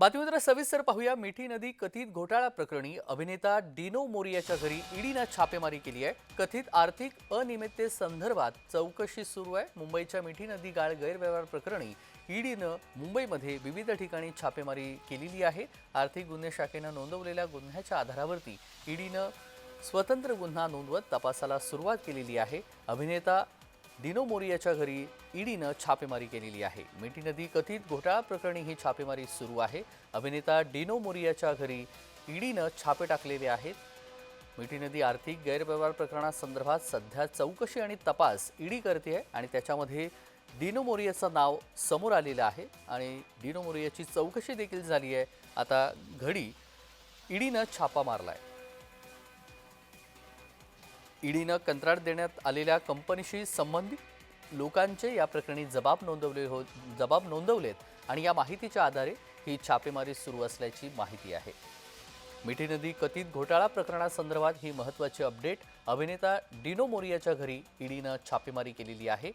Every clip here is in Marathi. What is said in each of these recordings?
बातमीपत्र सविस्तर पाहूया. मिठी नदी कथित घोटाळा प्रकरणी अभिनेता डिनो मोरियाच्या घरी ईडीनं छापेमारी केली आहे. कथित आर्थिक अनियमिततेसंदर्भात चौकशी सुरू आहे. मुंबईच्या मिठी नदी गाळ गैरव्यवहार प्रकरणी ईडीनं मुंबईमध्ये विविध ठिकाणी छापेमारी केलेली आहे. आर्थिक गुन्हे शाखेनं नोंदवलेल्या गुन्ह्याच्या आधारावरती ईडीनं स्वतंत्र गुन्हा नोंदवत तपासाला सुरुवात केलेली आहे. अभिनेता दिनो मोरियाच्या घरी ईडीनं छापेमारी केलेली आहे. मिठी नदी कथित घोटाळा प्रकरणी ही छापेमारी सुरू आहे. अभिनेता डिनो मोरियाच्या घरी ईडीनं छापे टाकलेले आहेत. मिठी नदी आर्थिक गैरव्यवहार प्रकरणासंदर्भात सध्या चौकशी आणि तपास ईडी करते आहे आणि त्याच्यामध्ये डिनो मोरियाचं नाव समोर आलेलं आहे आणि डिनो मोरियाची चौकशी देखील झाली आहे. आता घडी ईडीनं छापा मारला आहे ईडीनं कंत्राट देण्यात आलेल्या कंपनीशी संबंधित लोकांचे या प्रकरणी जबाब नोंदवले हो जबाब नोंदवलेत आणि या माहितीच्या आधारे ही छापेमारी सुरू असल्याची माहिती आहे. मिठी नदी कथित घोटाळा प्रकरणासंदर्भात ही महत्त्वाची अपडेट अभिनेता डिनो मोरियाच्या घरी ईडीनं छापेमारी केलेली आहे.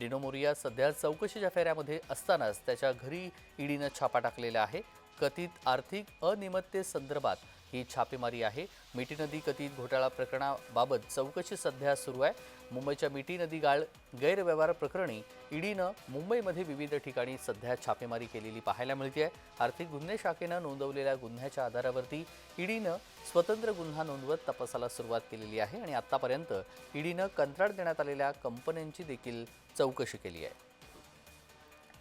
डिनो मोरिया सध्या चौकशीच्या फेऱ्यामध्ये असतानाच त्याच्या घरी ईडीनं छापा टाकलेला आहे. कथित आर्थिक अनियमिततेसंदर्भात ही छापेमारी आहे. मिठी नदी कथित घोटाळा प्रकरणाबाबत चौकशी सध्या सुरू आहे. मुंबईच्या मिठी नदी गाळ गैरव्यवहार प्रकरणी ईडीनं मुंबईमध्ये विविध ठिकाणी सध्या छापेमारी केलेली पाहायला मिळते आहे. आर्थिक गुन्हे शाखेनं नोंदवलेल्या गुन्ह्याच्या आधारावरती ईडीनं स्वतंत्र गुन्हा नोंदवत तपासाला सुरुवात केलेली आहे आणि आत्तापर्यंत ईडीनं कंत्राट देण्यात आलेल्या कंपन्यांची देखील चौकशी केली आहे.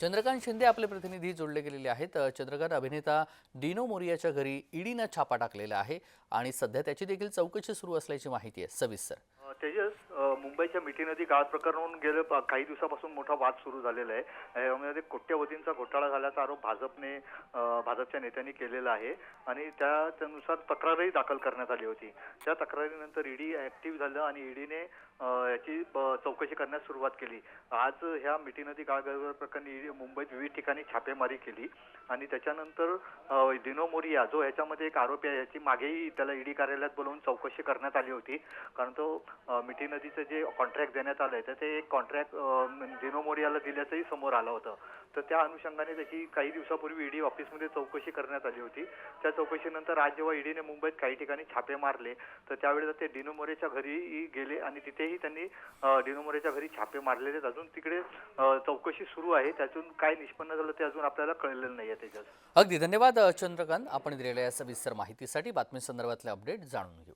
चंद्रकांत शिंदे आपले प्रतिनिधी जोडले गेलेले आहेत. चंद्रकांत अभिनेता डिनो मोरियाच्या घरी ईडीनं छापा टाकलेला आहे आणि सध्या त्याची देखील चौकशी सुरू असल्याची माहिती आहे. सविस्तर. तेजस मुंबईच्या मिठी नदी गाळ प्रकरणावरून गेले काही दिवसापासून मोठा वाद सुरू झालेला आहे. यामध्ये कोट्यवधींचा घोटाळा झाल्याचा आरोप भाजपने भाजपच्या नेत्यांनी केलेला आहे आणि त्यानुसार तक्रारही दाखल करण्यात आली होती. त्या तक्रारीनंतर ईडी ऍक्टिव्ह झालं आणि ईडीने याची चौकशी करण्यास सुरुवात केली. आज ह्या मिठी नदी गाळ प्रकरणी मुंबईत विविध ठिकाणी छापेमारी केली आणि त्याच्यानंतर दिनो मोरिया जो ह्याच्यामध्ये एक आरोपी आहे याची मागेही त्याला ईडी कार्यालयात बोलवून चौकशी करण्यात आली होती. कारण तो मिठी नदीचं जे कॉन्ट्रॅक्ट देण्यात आलं आहे तर ते एक कॉन्ट्रॅक्ट दिनो मोरियाला दिल्याचंही समोर आलं होतं. तर त्या अनुषंगाने त्याची काही दिवसापूर्वी ईडी ऑफिसमध्ये चौकशी करण्यात आली होती. त्या चौकशीनंतर आज जेव्हा ईडीने मुंबईत काही ठिकाणी छापे मारले तर त्यावेळेला ते दिनो मोरेच्या घरी गेले आणि तिथे तिथेही त्यांनी डिनोमोरेच्या घरी छापे मारलेले आहेत अजून तिकडे चौकशी सुरू आहे. त्यातून काय निष्पन्न झालं ते अजून आपल्याला कळलेलं नाही आहे त्याच्यात. अगदी. धन्यवाद चंद्रकांत. आपण दिलेल्या या सविस्तर माहितीसाठी बातमी संदर्भातले अपडेट जाणून घेऊ.